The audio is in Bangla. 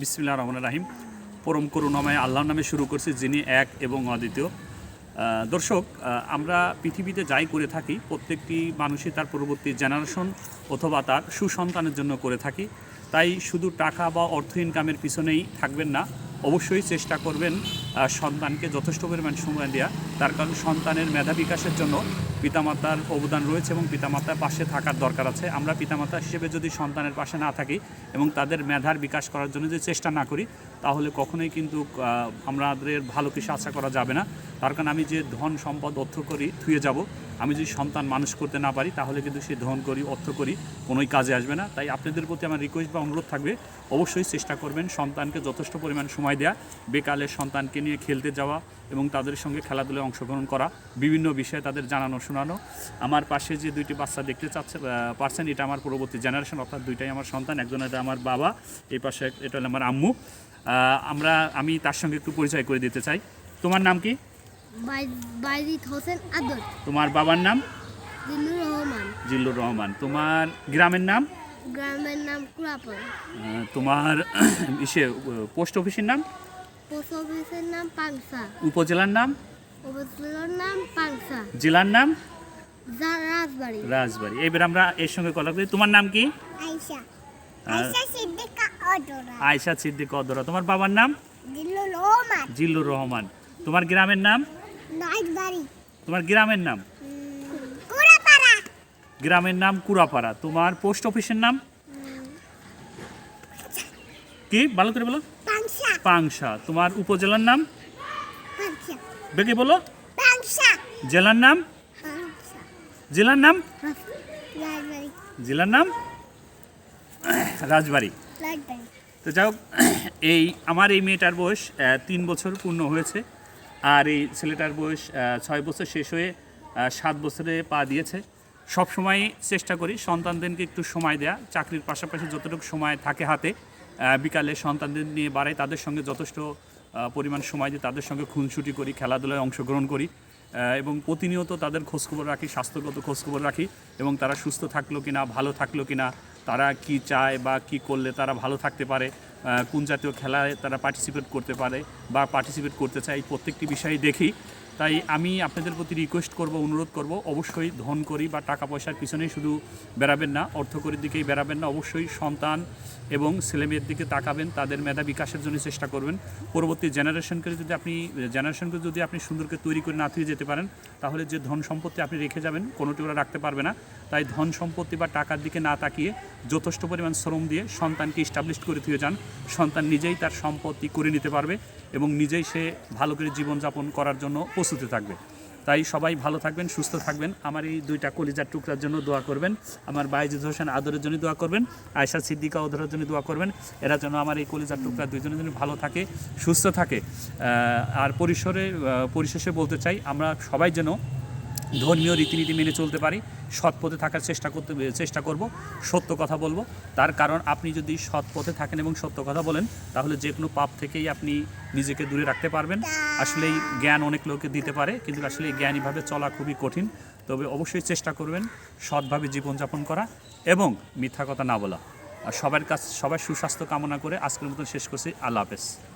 বিসমিল্লা রহমান রাহিম। পরম করুণাময় আল্লাহর নামে শুরু করছি, যিনি এক এবং অদ্বিতীয়। দর্শক আমরা পৃথিবীতে যাই করে থাকি, প্রত্যেকটি মানুষই তার পরবর্তী জেনারেশন অথবা তার সুসন্তানের জন্য করে থাকি। তাই শুধু টাকা বা অর্থ ইনকামের পিছনেই থাকবেন না। অবশ্যই চেষ্টা করবেন সন্তানকে যথেষ্ট পরিমাণ সময় দেওয়া তার কারণ সন্তানের মেধা বিকাশের জন্য পিতামাতার অবদান রয়েছে এবং পিতামাতার পাশে থাকার দরকার আছে। আমরা পিতামাতা হিসেবে যদি সন্তানের পাশে না থাকি এবং তাদের মেধার বিকাশ করার জন্য যদি চেষ্টা না করি, তাহলে কখনোই কিন্তু আমাদের ভালো কিছু আশা করা যাবে না। তার কারণ আমি যে ধন সম্পদ অর্থ করি, থুয়ে যাব। আমি যদি সন্তান মানুষ করতে না পারি, তাহলে কিন্তু সেই ধন করি, অর্থ করি, কোনোই কাজে আসবে না। তাই আপনাদের প্রতি আমার রিকোয়েস্ট বা অনুরোধ থাকবে, অবশ্যই চেষ্টা করবেন সন্তানকে যথেষ্ট পরিমাণ সময় দেওয়া বেকালে সন্তানকে নিয়ে খেলতে যাওয়া এবং তাদের সঙ্গে খেলাধুলায় অংশগ্রহণ করা বিভিন্ন বিষয়ে তাদের জানানো শোনানো। আমার পাশে যে দুইটি বাচ্চা দেখতে চাচ্ছে পারছেন এটা আমার পরবর্তী জেনারেশন অর্থাৎ দুইটাই আমার সন্তান একজন এটা আমার বাবা এই পাশে এটা হলো আমার আম্মু। আমরা আমি তার সঙ্গে একটু পরিচয় করে দিতে চাই। তোমার নাম কি? বাইজিদ হোসেন আদর তোমার বাবার নাম? দিনুর রহমান। জিল্লুর রহমান। তোমার গ্রামের নাম? গ্রামের নাম তোমার ইসে পোস্ট অফিসের নাম? পোস্ট অফিসের নাম পাংসা। উপজেলার নাম? উপজেলার নাম পাংসা। জেলার নাম? রাজবাড়ি। রাজবাড়ি। এবার আমরা এর সঙ্গে কথা বলি। তোমার নাম কি? সিদ্দিকা অদরা। আয়শা সিদ্দিক অদরা। তোমার বাবার নাম? দিলুর রহমান। জিল্লুর রহমান। তোমার গ্রামের নাম? রাজবাড়ি। তোমার গ্রামের নাম? গ্রামের নাম কুড়াপাড়া। তোমার পোস্ট অফিসের নাম? কি? ভালো করে বলো। পাংশা। তোমার উপজেলার নাম? বেগে বলো। জেলার নাম? জেলার নাম? জেলার নাম? রাজবাড়ি। রাজবাড়ি। তো যাই এই আমার এই মেয়েটার বয়স তিন বছর পূর্ণ হয়েছে। আর এই ছেলেটার বয়স ছয় বছর শেষ হয়ে সাত বছরে পা দিয়েছে। সব সময় চেষ্টা করি সন্তানদেরকে একটু সময় দেয়া। চাকরির পাশাপাশি যতটুকু সময় থাকে হাতে বিকালে সন্তানদের নিয়ে বাড়াই, তাদের সঙ্গে যথেষ্ট পরিমাণ সময় দিয়ে তাদের সঙ্গে খুনসুটি করি, খেলাধুলায় অংশগ্রহণ করি এবং প্রতিনিয়ত তাদের খোঁজখবর রাখি, স্বাস্থ্যগত খোঁজখবর রাখি এবং তারা সুস্থ থাকল কিনা, ভালো থাকল কিনা, তারা কি চায় বা কি করলে তারা ভালো থাকতে পারে কোন জাতীয় খেলায় তারা পার্টিসিপেট করতে পারে বা পার্টিসিপেট করতে চায় প্রত্যেকটি বিষয় দেখি। তাই আমি আপনাদের প্রতি রিকোয়েস্ট করব, অনুরোধ করব, অবশ্যই ধন করি বা টাকা পয়সার পিছনেই শুধু বেড়াবেন না, অর্থকরীর দিকেই বেড়াবেন না, অবশ্যই সন্তান এবং ছেলেমেয়ের দিকে তাকাবেন, তাদের মেধা বিকাশের জন্য চেষ্টা করবেন। পরবর্তী জেনারেশনকে যদি আপনি, জেনারেশনকে যদি আপনি সুন্দরকে তৈরি করে না থুয়ে যেতে পারেন, তাহলে যে ধন সম্পত্তি আপনি রেখে যাবেন, কোনোটি ওরা রাখতে পারবে না। তাই ধন সম্পত্তি বা টাকার দিকে না তাকিয়ে যথেষ্ট পরিমাণ শ্রম দিয়ে সন্তানকে স্টাবলিশ করে থুয়ে যান। সন্তান নিজেই তার সম্পত্তি করে নিতে পারবে এবং নিজেই সে ভালো করে জীবনযাপন করার জন্য প্রস্তুতি থাকবে। তাই সবাই ভালো থাকবেন, সুস্থ থাকবেন। আমার এই দুইটা কলিজার টুকরার জন্য দোয়া করবেন। আমার বাইজিদ হোসেন আদরের জন্য দোয়া করবেন। আয়সা সিদ্দিকা ওদরের জন্য দোয়া করবেন। এরা যেন আমার এই কলিজার টুকরা দুইজনের জন্য ভালো থাকে, সুস্থ থাকে। আর পরিসরে পরিশেষে বলতে চাই, আমরা সবাই যেন ধর্মীয় রীতিনীতি মেনে চলতে পারি সৎ পথে থাকার চেষ্টা করতে, চেষ্টা করব, সত্য কথা বলব। তার কারণ আপনি যদি সৎ পথে থাকেন এবং সত্য কথা বলেন, তাহলে যে কোনো পাপ থেকেই আপনি নিজেকে দূরে রাখতে পারবেন। আসলে এই জ্ঞান অনেক লোকে দিতে পারে, কিন্তু আসলে এই জ্ঞানীভাবে চলা খুবই কঠিন। তবে অবশ্যই চেষ্টা করবেন সৎভাবে জীবনযাপন করা এবং মিথ্যা কথা না বলা। আর সবার কাছ, সবার সুস্বাস্থ্য কামনা করে আজকের মতন শেষ করছি। আল্লাহ হাফেজ।